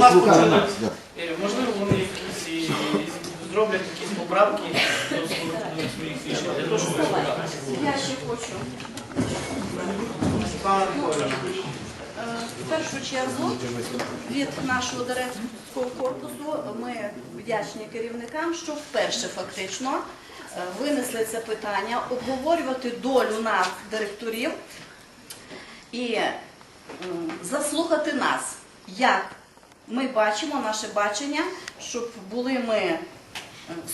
нас починають. Е, Можливо, вони якісь і- зроблять якісь поправки до своїх рішень. Для того, щоб Я ще хочу е, в першу чергу від нашого директорського корпусу ми вдячні керівникам, що вперше фактично е, винесли це питання, обговорювати долю нас, директорів, і заслухати нас, як ми бачимо наше бачення, щоб були ми е,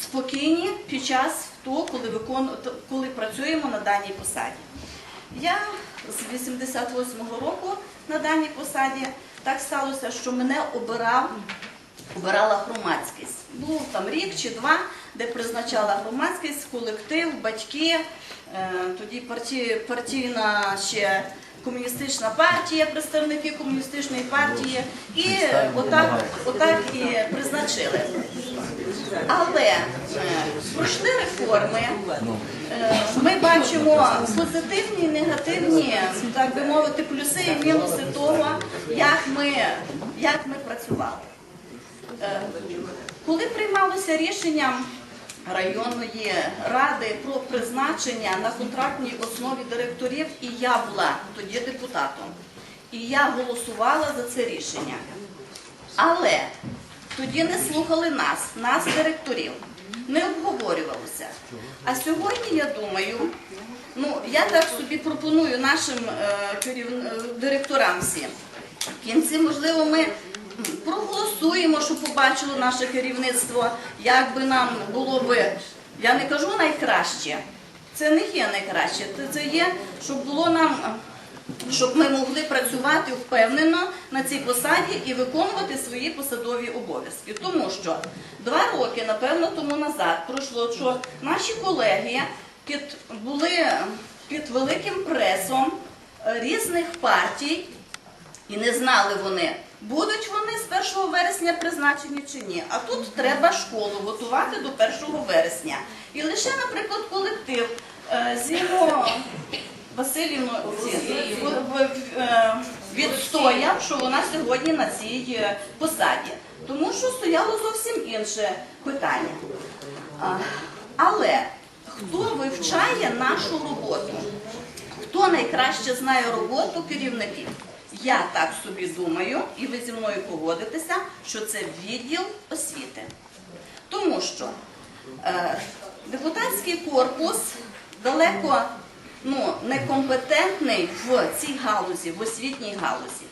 спокійні під час того, коли викону... т- коли працюємо на даній посаді. Я з 88-го року на даній посаді так сталося, що мене обирав, обирала громадськість. Був там рік чи два, де призначала громадськість, колектив, батьки, е, тоді партійна ще комуністична партія, представники комуністичної партії, і отак, отак і призначили. Але е, пройшли реформи. Е, Ми бачимо позитивні і негативні, так би мовити, плюси і мінуси того, як ми, як ми працювали. Е, Коли приймалося рішення районної ради про призначення на контрактній основі директорів, і я була тоді депутатом, і я голосувала за це рішення. Але тоді не слухали нас, нас, директорів, не обговорювалося. А сьогодні, я думаю, ну я так собі пропоную нашим е, е, директорам всім. В кінці, можливо, ми проголосуємо, щоб побачило наше керівництво, як би нам було би, я не кажу найкраще, це не є найкраще, це- є, щоб було нам. щоб ми могли працювати впевнено на цій посаді і виконувати свої посадові обов'язки. Тому що два роки, напевно, тому назад пройшло, що наші колеги були під великим пресом е, різних партій, і не знали вони, будуть вони 1 вересня призначені чи ні. А тут треба школу готувати до 1 вересня. І лише, наприклад, колектив е, Зімо Васильівну е, відстояв, що вона сьогодні на цій е, посаді. Тому що стояло зовсім інше питання. Але хто вивчає нашу роботу? Хто найкраще знає роботу керівників? Я так собі думаю, і ви зі мною погодитеся, що це відділ освіти. Тому що е, депутатський корпус далеко ну, некомпетентний в цій галузі, в освітній галузі.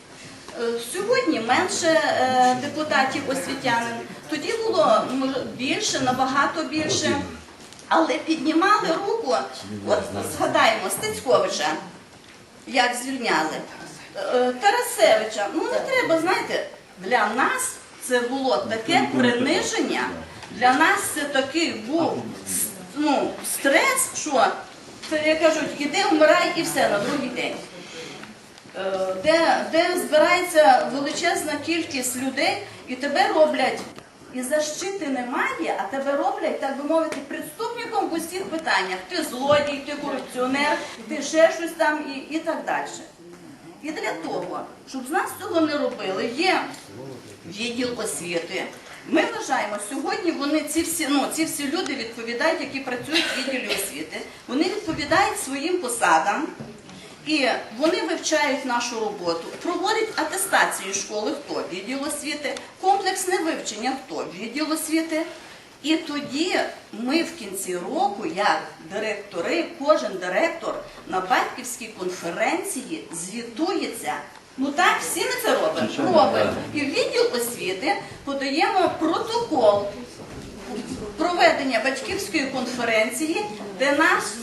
Е, Сьогодні менше е, депутатів освітянин. Тоді було більше, набагато більше. Але піднімали руку, от згадаємо Стецьковича, як звільняли. Е, Тарасевича, ну не треба, знаєте, для нас це було таке приниження, для нас це такий був ну, стрес, що це, як кажуть, іди вмирай і все на другий день. Е, Де, де збирається величезна кількість людей, і тебе роблять, і защити немає, а тебе роблять, так би мовити, преступником в усіх питаннях. Ти злодій, ти корупціонер, ти ще щось там і, і так далі. І для того, щоб з нас цього не робили, є відділ освіти. Ми вважаємо, сьогодні вони ці всі, ну, ці всі люди відповідають, які працюють в відділі освіти. Вони відповідають своїм посадам. І вони вивчають нашу роботу, проводять атестацію школи, хто відділ освіти, комплексне вивчення, хто відділ освіти. І тоді ми в кінці року, як директори, кожен директор на батьківській конференції звітується. Ну так, всі ми це робимо. Робимо. І в відділ освіти подаємо протокол проведення батьківської конференції, де нас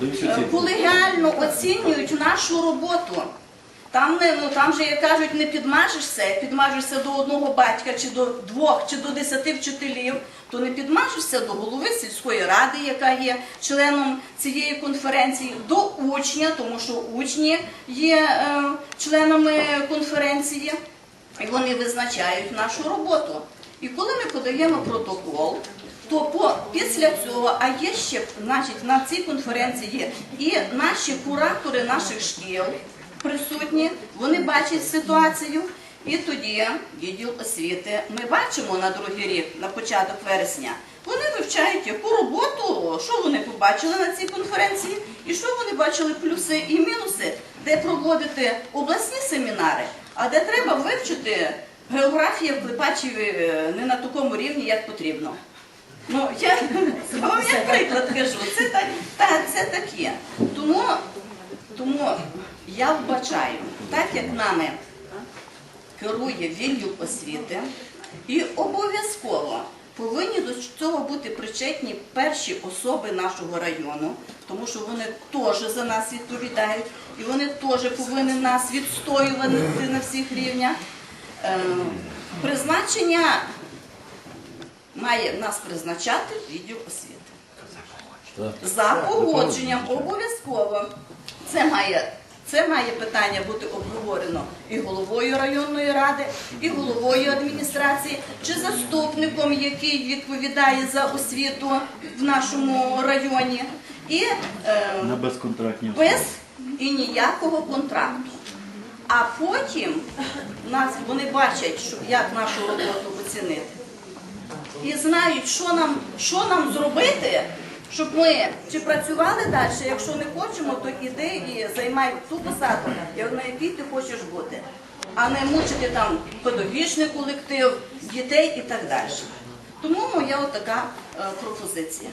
ем, е, колегіально оцінюють нашу роботу. Там не ну там же як кажуть, не підмажешся, підмажешся до одного батька, чи до двох, чи до десяти вчителів, то не підмажешся до голови сільської ради, яка є членом цієї конференції, до учня, тому що учні є е, членами конференції, і вони визначають нашу роботу. І коли ми подаємо протокол, то по, після цього, а є ще значить, на цій конференції є і наші куратори наших шкіл присутні, вони бачать ситуацію. І тоді відділ освіти, ми бачимо на другий рік, на початок вересня, вони вивчають яку роботу, що вони побачили на цій конференції, і що вони бачили плюси і мінуси, де проводити обласні семінари, а де треба вивчити географію в Клепачеві е, не на такому рівні, як потрібно. Ну, я вам як приклад кажу, це так, так, це таке. Тому, тому я вбачаю, так як нами керує відділ освіти, і обов'язково повинні до цього бути причетні перші особи нашого району, тому що вони теж за нас відповідають, і вони теж повинні нас відстоювати на всіх рівнях. Е, Призначення має нас призначати відділ освіти. За погодженням обов'язково. Це має, це має питання бути обговорено і головою районної ради, і головою адміністрації, чи заступником, який відповідає за освіту в нашому районі, і е, На безконтрактні без і ніякого контракту. А потім нас вони бачать, що як нашу роботу оцінити. І знають, що нам, що нам зробити, щоб ми чи працювали далі. Якщо не хочемо, то іди і займай ту посаду, на якій ти хочеш бути, а не мучити там педагогічний колектив, дітей і так далі. Тому моя отака е, пропозиція.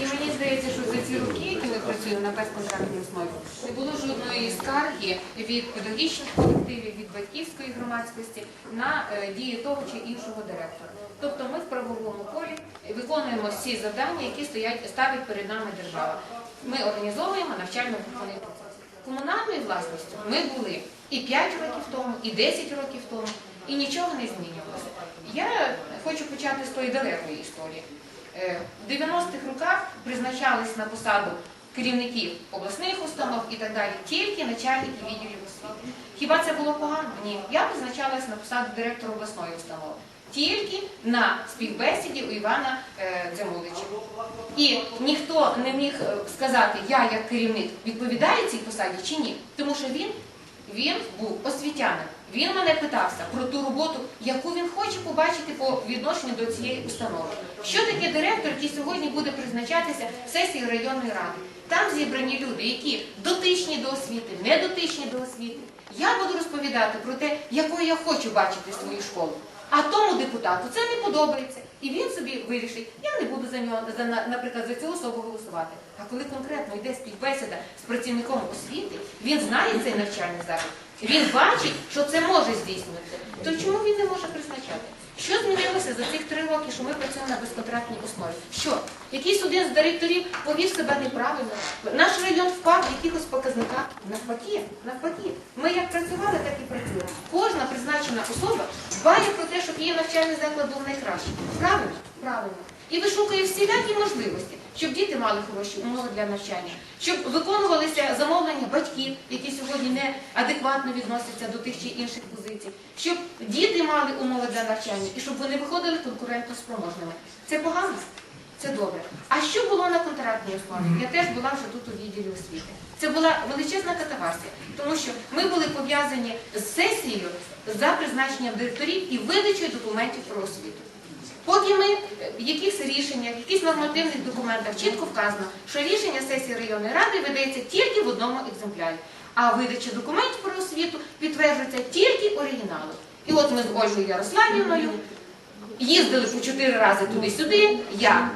І мені здається, що ці роки, які ми працюємо на безконтрактній основі, не було жодної скарги від педагогічних колективів, від батьківської громадськості на е, дії того чи іншого директора. Тобто ми в правовому полі виконуємо всі завдання, які стоять ставить перед нами держава. Ми організовуємо навчально-виховний процес. Комунальною власністю ми були і 5 років тому, і 10 років тому, і нічого не змінювалося. Я хочу почати з тої далекої історії. Е, В 90-х роках призначались на посаду керівників обласних установ і так далі тільки начальники відділів освіти. Хіба це було погано? Ні. Я призначалась на посаду директора обласної установи. Тільки на співбесіді у Івана е, Дзямулича. І ніхто не міг е, сказати, я як керівник відповідаю цій посаді чи ні. Тому що він, він був освітянин. Він мене питався про ту роботу, яку він хоче побачити по відношенню до цієї установи. Що таке директор, який сьогодні буде призначатися в сесії районної ради? Там зібрані люди, які дотичні до освіти, не дотичні до освіти. Я буду розповідати про те, якою я хочу бачити свою школу. А тому депутату це не подобається. І він собі вирішить, я не буду за нього, за, наприклад, за цю особу голосувати. А коли конкретно йде співбесіда з працівником освіти, він знає цей навчальний заклад, він бачить, що це може здійснювати. То чому він не може призначати? Що змінилося за цих три роки, що ми працюємо на безконтрактній основі? Що? Якийсь один з директорів повів себе неправильно. Наш район впав в якихось показниках. Навпаки, навпаки. Ми як працювали, так і працюємо. Кожна призначена особа дбає про те, щоб її навчальний заклад був найкращий. Правильно? Правильно. І вишукує всілякі можливості, щоб діти мали хороші умови для навчання, щоб виконувалися замовлення батьків, які сьогодні неадекватно відносяться до тих чи інших позицій, щоб діти мали умови для навчання і щоб вони виходили конкурентно спроможними. Це погано? Це добре. А що було на контрактній основі? Я теж була вже тут у відділі освіти. Це була величезна катавасія, тому що ми були пов'язані з сесією за призначенням директорів і видачею документів про освіту. Поки ми е, в якихось рішеннях, в якихось нормативних документах чітко вказано, що рішення сесії районної ради видається тільки в одному екземплярі, а видача документів про освіту підтверджується тільки оригіналом. І от ми з Ольгою Ярославівною їздили по чотири рази туди-сюди, я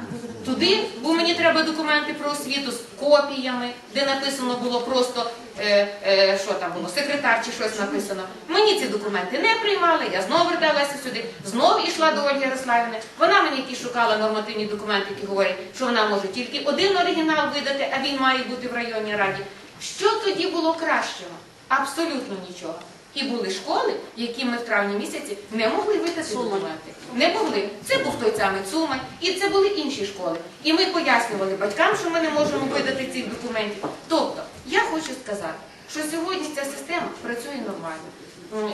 туди, бо мені треба документи про освіту з копіями, де написано було просто, е, е, що там було, секретар чи щось написано. Мені ці документи не приймали, я знову верталася сюди, знову йшла до Ольги Ярославівни. Вона мені якісь шукала нормативні документи, які говорять, що вона може тільки один оригінал видати, а він має бути в районній раді. Що тоді було кращого? Абсолютно нічого. І були школи, які ми в травні місяці не могли видати документи. Не могли. Це був той самий Цумань, і це були інші школи. І ми пояснювали батькам, що ми не можемо видати цих документів. Тобто, я хочу. сказати, що сьогодні ця система працює нормально.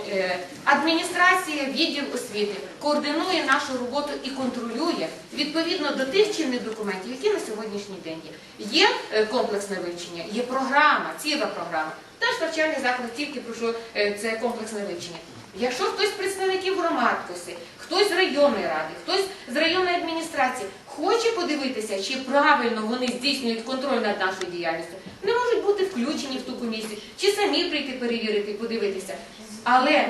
Е, Адміністрація, відділ освіти координує нашу роботу і контролює відповідно до тих чинних документів, які на сьогоднішній день є. Є е, комплексне вивчення, є програма, ціла програма. Наш навчальний заклад тільки про що е, це комплексне вивчення. Якщо хтось з представників громадськості, хтось з районної ради, хтось з районної адміністрації хоче подивитися, чи правильно вони здійснюють контроль над нашою діяльністю, не можуть бути включені в ту комісію, чи самі прийти перевірити, подивитися. Але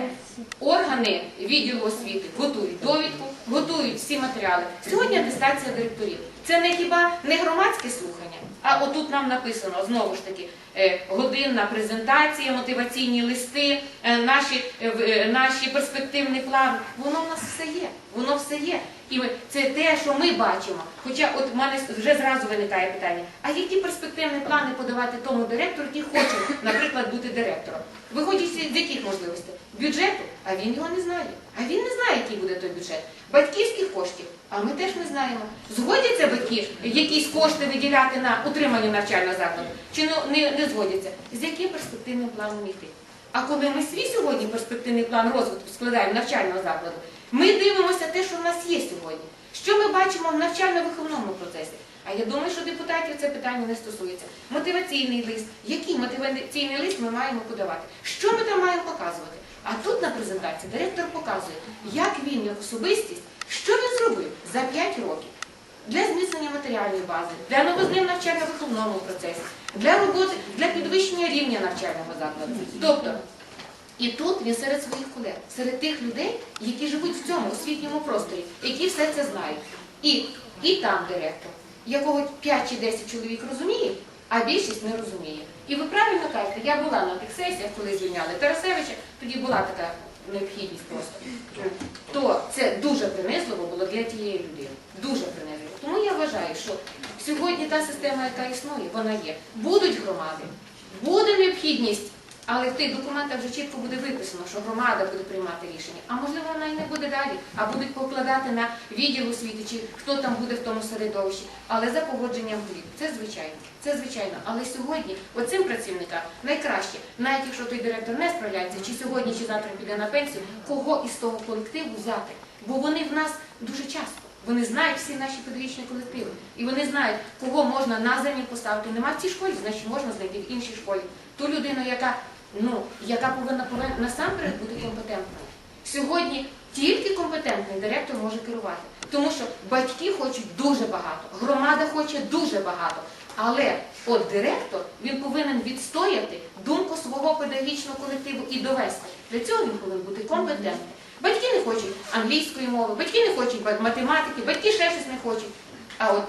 органи відділу освіти готують довідку, готують всі матеріали. Сьогодні атестація директорів. Це не хіба не громадське слухання, а отут нам написано знову ж таки е, годинна презентація, мотиваційні листи, е, наші, е, наші перспективні плани. Воно в нас все є. Воно все є. І ми- це те, що ми бачимо. Хоча от в мене вже зразу виникає питання: а які перспективні плани подавати тому директору, який хоче, наприклад, бути директором? Виходячи з яких можливостей? Бюджету, а він його не знає. А він не знає, який буде той бюджет. Батьківських коштів, а ми теж не знаємо. Згодяться батьки якісь кошти виділяти на утримання навчального закладу, чи не, не, не згодяться? З яким перспективним планом йти? А коли ми свій сьогодні перспективний план розвитку складаємо навчального закладу, ми дивимося те, що в нас є сьогодні. Що ми бачимо в навчально-виховному процесі? А я думаю, що депутатів це питання не стосується. Мотиваційний лист. Який мотиваційний лист ми маємо подавати? Що ми там маємо показувати? А тут на презентації директор показує, як він, як особистість, що він зробив за 5 років для зміцнення матеріальної бази, для новизни в навчально-виховному процесі, для роботи, для підвищення рівня навчального закладу. Тобто, і тут він серед своїх колег, серед тих людей, які живуть в цьому освітньому просторі, які все це знають. І, і там директор, якого 5 чи 10 чоловік розуміє, а більшість не розуміє. І ви правильно кажете, я була на тих сесіях, коли звільняли Тарасевича, тоді була така необхідність просто. То це дуже принизливо було для тієї людини. Дуже принизливо. Тому я вважаю, що сьогодні та система, яка існує, вона є. Будуть громади, буде необхідність, але в тих документах вже чітко буде виписано, що громада буде приймати рішення. А можливо, вона і не буде далі, а будуть покладати на відділ освіти, чи хто там буде в тому середовищі, але за погодженням голів. Це звичайно. Це звичайно. Але сьогодні оцим працівникам найкраще, навіть якщо той директор не справляється, чи сьогодні, чи завтра піде на пенсію, кого із того колективу взяти. Бо вони в нас дуже часто. Вони знають всі наші педагогічні колективи. І вони знають, кого можна на землі поставити. Нема в цій школі, значить можна знайти в іншій школі. Ту людину, яка, ну, яка повинна, повинна насамперед бути компетентною. Сьогодні тільки компетентний директор може керувати. Тому що батьки хочуть дуже багато, громада хоче дуже багато. Але от директор він повинен відстояти думку свого педагогічного колективу і довести. Для цього він повинен бути компетентним. Батьки не хочуть англійської мови, батьки не хочуть математики, батьки ще щось не хочуть. А от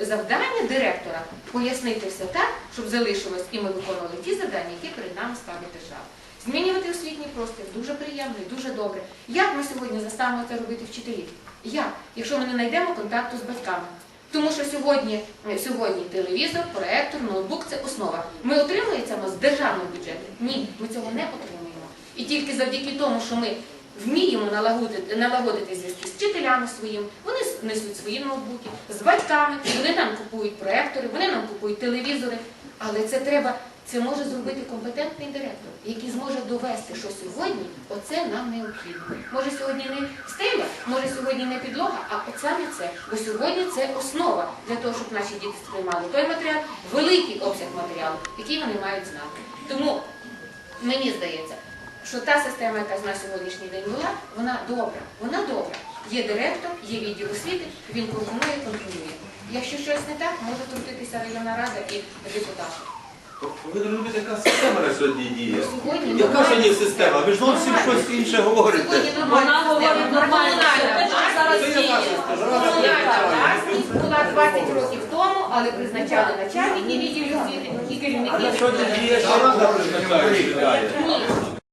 завдання директора пояснити все так, щоб залишилось і ми виконували ті завдання, які перед нами ставить держава. Змінювати освітній простір дуже приємно і дуже добре. Як ми сьогодні заставимо це робити вчителів? Як? Якщо ми не знайдемо контакту з батьками. Тому що сьогодні, е, сьогодні телевізор, проектор, ноутбук це основа. Ми отримуємо це з державного бюджету? Ні, ми цього не отримуємо. І тільки завдяки тому, що ми вміємо налагодити, налагодити зв'язки з вчителями своїм, вони несуть свої ноутбуки, з батьками, вони нам купують проектори, вони нам купують телевізори. Але це треба, це може зробити компетентний директор, який зможе довести, що сьогодні оце нам необхідно. Може сьогодні не стеля, може сьогодні не підлога, а от саме це. Бо сьогодні це основа для того, щоб наші діти сприймали той матеріал, великий обсяг матеріалу, який вони мають знати. Тому мені здається, що та система, яка на сьогоднішній день була, вона добра. Вона добра. Є директор, є відділ освіти, він координує, контролює. Якщо щось не так, може втрутитися районна рада і депутати. Ви не розумієте, яка система на сьогодні діє? Сьогодні Яка нормальна сьогодні система? Ви ж зовсім Нормально. щось інше говорите. Сьогодні нормальна Вона говорить система. нормально. Те, що зараз Це діє. система? Комунальна власність була 20 років тому, але призначали начальники відділів освіти і А на сьогодні діє, що рада призначає? Ні,